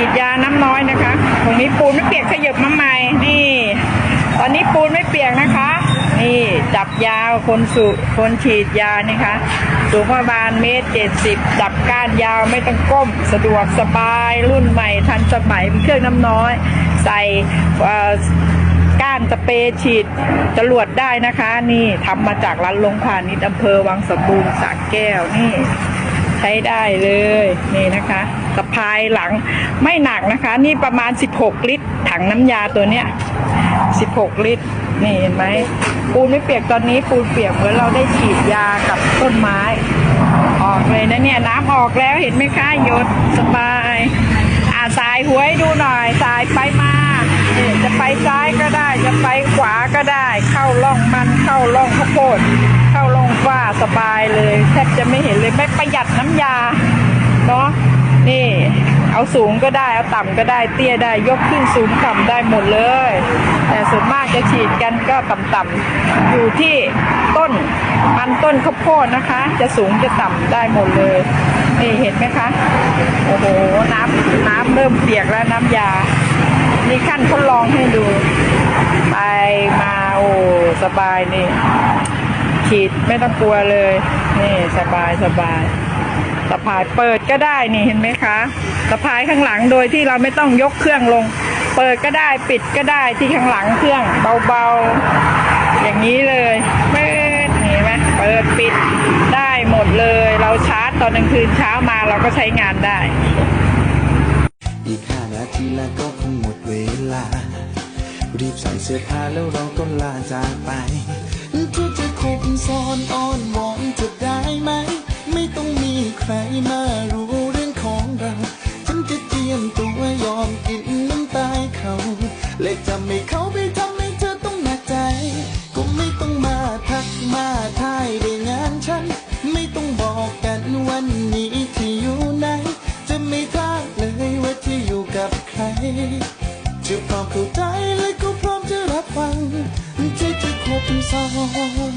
ฉีดยาน้ำน้อยนะคะตรงนี้ปูนไม่เปียกขยับมาใหม่นี่ ตอนนี้ปูนไม่เปียกนะคะ นี่จับยาวคนสุคนฉีดยานี่คะสูงประมาณเมตรเจ็ดสิบจับก้านยาวไม่ต้องก้ม สะดวกสบายรุ่นใหม่ทันสมัยเป็นเครื่องน้ำน้อย ใส่ก้านสเปรย์ฉีดจรวดได้นะคะ นี่ทำมาจากร้านลงพาณิชย์อำเภอวังสมบูรณ์สระแก้วนี่ ใช้ได้เลยนี่นะคะสะพายหลังไม่หนักนะคะ นี่ประมาณ 16 ลิตร ถังน้ำยาตัวเนี้ย 16 ลิตร นี่เห็นไหมปูนไม่เปียกตอนนี้ปูนเปียกเหมือนเราได้ฉีดยากับต้นไม้ ออกเลยนะเนี่ยน้ำออกแล้วเห็นไหมคะหยดสบาย อ่าสายหวยดูหน่อยสายไปมาจะไปซ้าย จะไปขวาก็ได้ เข้าร่องมันเข้าร่องข้าวโพด เข้าร่องฝ้าสบายเลยแทบจะไม่เห็นเลยไม่ประหยัดน้ำยาเนาะนี่ เอาสูงก็ได้ เอาต่ำก็ได้เตี้ยได้ยกขึ้นสูงต่ำได้หมดเลย แต่ส่วนมากจะฉีดกันก็ต่ำๆอยู่ที่ต้นมันต้นข้าวโพดนะคะ จะสูงจะต่ำได้หมดเลย นี่เห็นไหมคะ โอ้โห น้ำน้ำเริ่มเปียกแล้วน้ำยา นี่ขั้นทดลองให้ดู มาโอ้สบายนี่ฉีดไม่ต้องกลัวเลย นี่สบายสบายสะพายเปิดก็ได้นี่เห็นไหมคะสะพายข้างหลังโดยที่เราไม่ต้องยกเครื่องลง เปิดก็ได้ปิดก็ได้ที่ข้างหลังเครื่องเบาๆ อย่างนี้เลยเปิดเห็นไหมเปิดปิดได้หมดเลย เราชาร์จตอนกลางคืนเช้ามาเราก็ใช้งานได้ อีกห้านาทีแล้วก็คงหมดเวลา รีบใส่เสื้อผ้าแล้วเราก็ลาจากไปเธอจะคบซ้อนอ้อนวอนเธอได้ไหม ไม่ต้องมีใครมารู้เรื่องของเรา ฉันจะเจียมตัวยอมกินน้ำตายเขาและจะไม่เขาไปทำให้เธอต้องหนักใจ ก็ไม่ต้องมาทักมาทายได้งานฉัน ไม่ต้องบอกกันวันนี้ที่อยู่ไหน จะไม่ทักเลยว่าที่อยู่กับใครจะพร้อม เ